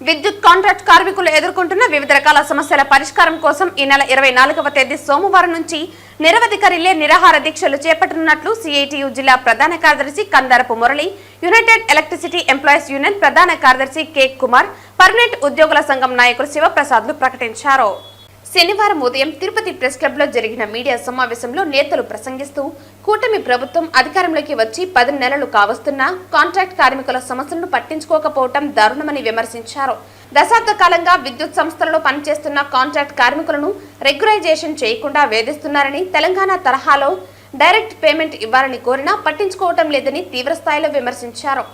విద్యుత్ కాంట్రాక్ట్ కార్మికులు ఎదుర్కొంటున్న వివిధ రకాల సమస్యల పరిష్కారం కోసం ఈ నెల ఇరవై నాలుగవ తేదీ సోమవారం నుంచి నిరవధిక రిలే నిరాహార దీక్షలు చేపట్టనున్నట్లు సిఐటియు జిల్లా ప్రధాన కార్యదర్శి Kandarapu Murali United Electricity Employees Union ప్రధాన కార్యదర్శి కె. కుమార్ పర్మనెంట్ ఉద్యోగుల సంఘం నాయకులు శివప్రసాద్లు ప్రకటించారు. శనివారం ఉదయం తిరుపతి ప్రెస్ క్లబ్లో జరిగిన మీడియా సమావేశంలో నేతలు ప్రసంగిస్తూ కూటమి ప్రభుత్వం అధికారంలోకి వచ్చి పది నెలలు కావస్తున్నా కాంట్రాక్ట్ కార్మికుల సమస్యలను పట్టించుకోకపోవటం దారుణమని విమర్శించారు. దశాబ్ద కాలంగా విద్యుత్ సంస్థలలో పనిచేస్తున్న కాంట్రాక్ట్ కార్మికులను రెగ్యులైజేషన్ చేయకుండా వేధిస్తున్నారని తెలంగాణ తరహాలో డైరెక్ట్ పేమెంట్ ఇవ్వాలని కోరినా పట్టించుకోవటం లేదని తీవ్రస్థాయిలో విమర్శించారు.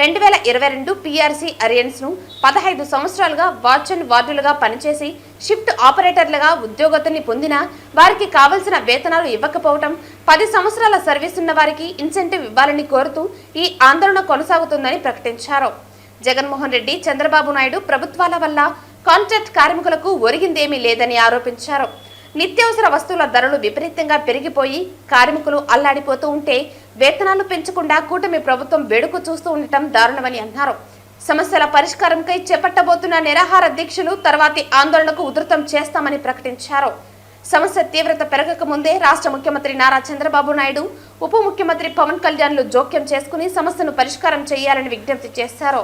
రెండు వేల ఇరవై రెండు పీఆర్సీ అరియన్స్ను పదహైదు సంవత్సరాలుగా వాచ్ అండ్ వార్డులుగా పనిచేసి షిఫ్ట్ ఆపరేటర్లుగా ఉద్యోగతుల్ని పొందిన వారికి కావలసిన వేతనాలు ఇవ్వకపోవటం పది సంవత్సరాల సర్వీస్ ఉన్న వారికి ఇన్సెంటివ్ ఇవ్వాలని కోరుతూ ఈ ఆందోళన కొనసాగుతుందని ప్రకటించారు. జగన్మోహన్ రెడ్డి చంద్రబాబు నాయుడు ప్రభుత్వాల వల్ల కాంట్రాక్ట్ కార్మికులకు ఒరిగిందేమీ లేదని ఆరోపించారు. నిత్యావసర వస్తువుల ధరలు విపరీతంగా పెరిగిపోయి కార్మికులు అల్లాడిపోతూ ఉంటే వేతనాలు పెంచకుండా కూటమి ప్రభుత్వం వేడుకు చూస్తూ ఉండటం దారుణమని అన్నారు. సమస్యల పరిష్కారంకై చేపట్టబోతున్న నిరాహార దీక్షలు తర్వాతి ఆందోళనకు ఉధృతం చేస్తామని ప్రకటించారు. సమస్య తీవ్రత పెరగక ముందే రాష్ట్ర ముఖ్యమంత్రి నారా చంద్రబాబు నాయుడు ఉప ముఖ్యమంత్రి పవన్ కళ్యాణ్లు జోక్యం చేసుకుని సమస్యను పరిష్కారం చేయాలని విజ్ఞప్తి చేశారు.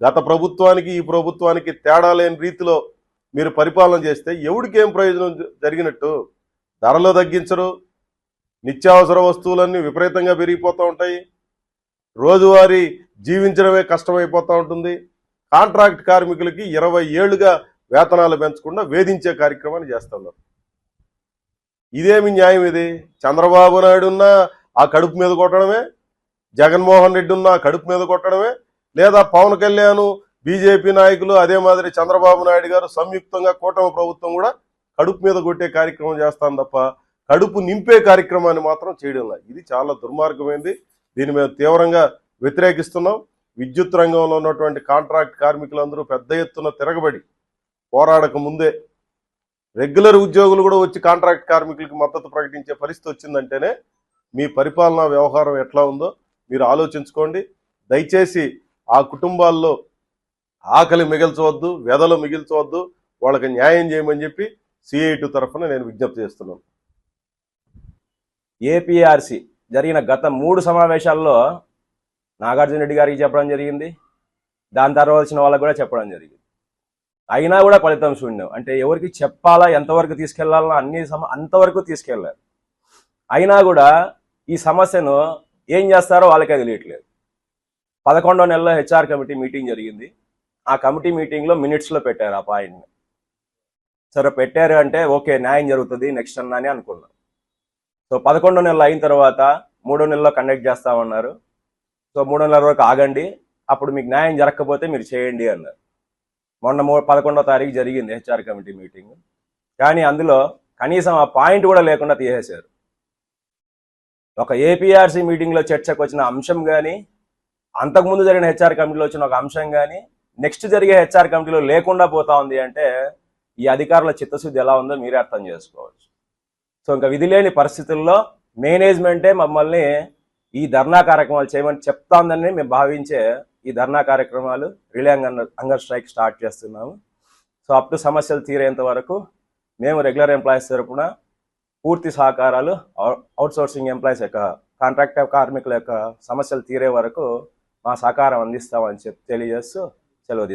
గత ప్రభుత్వానికి ఈ ప్రభుత్వానికి తేడా లేని రీతిలో మీరు పరిపాలన చేస్తే ఎవడికి ఏం ప్రయోజనం జరిగినట్టు? ధరలు తగ్గించరు. నిత్యావసర వస్తువులన్నీ విపరీతంగా పెరిగిపోతూ ఉంటాయి. రోజువారీ జీవించడమే కష్టమైపోతూ ఉంటుంది. కాంట్రాక్ట్ కార్మికులకి ఇరవై ఏళ్ళుగా వేతనాలు పెంచకుండా వేధించే కార్యక్రమాన్ని చేస్తున్నారు. ఇదేమి న్యాయం ఇది? చంద్రబాబు నాయుడు ఉన్నా ఆ కడుపు మీద కొట్టడమే? జగన్మోహన్ రెడ్డి ఉన్నా ఆ కడుపు మీద కొట్టడమే? లేదా పవన్ కళ్యాణ్ బీజేపీ నాయకులు అదే మాదిరి చంద్రబాబు నాయుడు గారు సంయుక్తంగా కూటమి ప్రభుత్వం కూడా కడుపు మీద కొట్టే కార్యక్రమం చేస్తాను తప్ప కడుపు నింపే కార్యక్రమాన్ని మాత్రం చేయడం లేదు. ఇది చాలా దుర్మార్గమైంది. దీని మేము తీవ్రంగా వ్యతిరేకిస్తున్నాం. విద్యుత్ రంగంలో ఉన్నటువంటి కాంట్రాక్ట్ కార్మికులందరూ పెద్ద ఎత్తున తిరగబడి పోరాడక ముందే రెగ్యులర్ ఉద్యోగులు కూడా వచ్చి కాంట్రాక్ట్ కార్మికులకు మద్దతు ప్రకటించే పరిస్థితి వచ్చిందంటేనే మీ పరిపాలనా వ్యవహారం ఎట్లా ఉందో మీరు ఆలోచించుకోండి. దయచేసి ఆ కుటుంబాల్లో ఆకలి మిగిల్చవద్దు వెదలు మిగిల్చవద్దు వాళ్ళకి న్యాయం చేయమని చెప్పి సిఐటి తరఫున నేను విజ్ఞప్తి చేస్తున్నాను. ఏపీఆర్సి జరిగిన గత మూడు సమావేశాల్లో నాగార్జున రెడ్డి గారికి చెప్పడం జరిగింది. దాని తర్వాత వచ్చిన వాళ్ళకి కూడా చెప్పడం జరిగింది. అయినా కూడా ఫలితం శూన్యం. అంటే ఎవరికి చెప్పాలా ఎంతవరకు తీసుకెళ్ళాలన్నా అన్ని సమ అంతవరకు తీసుకెళ్ళారు. అయినా కూడా ఈ సమస్యను ఏం చేస్తారో వాళ్ళకే తెలియట్లేదు. పదకొండో నెలలో హెచ్ఆర్ కమిటీ మీటింగ్ జరిగింది. ఆ కమిటీ మీటింగ్లో మినిట్స్లో పెట్టారు ఆ పాయింట్ని. సరే పెట్టారు అంటే ఓకే న్యాయం జరుగుతుంది నెక్స్ట్ అన్నా అని అనుకున్నాం. సో పదకొండో నెలలు అయిన తర్వాత మూడో నెలలో కండక్ట్ చేస్తామన్నారు. సో మూడో నెలల వరకు ఆగండి అప్పుడు మీకు న్యాయం జరగకపోతే మీరు చేయండి అన్నారు. మొన్న మూ పదకొండో తారీఖు జరిగింది హెచ్ఆర్ కమిటీ మీటింగ్. కానీ అందులో కనీసం ఆ పాయింట్ కూడా లేకుండా తీసేశారు. ఒక ఏపీఆర్సీ మీటింగ్లో చర్చకు వచ్చిన అంశం కానీ అంతకుముందు జరిగిన హెచ్ఆర్ కమిటీలో వచ్చిన ఒక అంశం కానీ నెక్స్ట్ జరిగే హెచ్ఆర్ కమిటీలో లేకుండా పోతా ఉంది అంటే ఈ అధికారుల చిత్తశుద్ధి ఎలా ఉందో మీరే అర్థం చేసుకోవచ్చు. సో ఇంకా విధి లేని పరిస్థితుల్లో మేనేజ్మెంటే మమ్మల్ని ఈ ధర్నా కార్యక్రమాలు చేయమని చెప్తాందని మేము భావించే ఈ ధర్నా కార్యక్రమాలు relay hunger hunger strike start చేస్తున్నాము. సో అప్ టు సమస్యలు తీరేంత వరకు మేము రెగ్యులర్ ఎంప్లాయీస్ తరపున పూర్తి సహకారాలు అవుట్సోర్సింగ్ ఎంప్లాయీస్ యొక్క కాంట్రాక్ట్ కార్మికుల యొక్క సమస్యలు తీరే వరకు మా సహకారం అందిస్తామని చెప్పి తెలియజేస్తూ Saludos.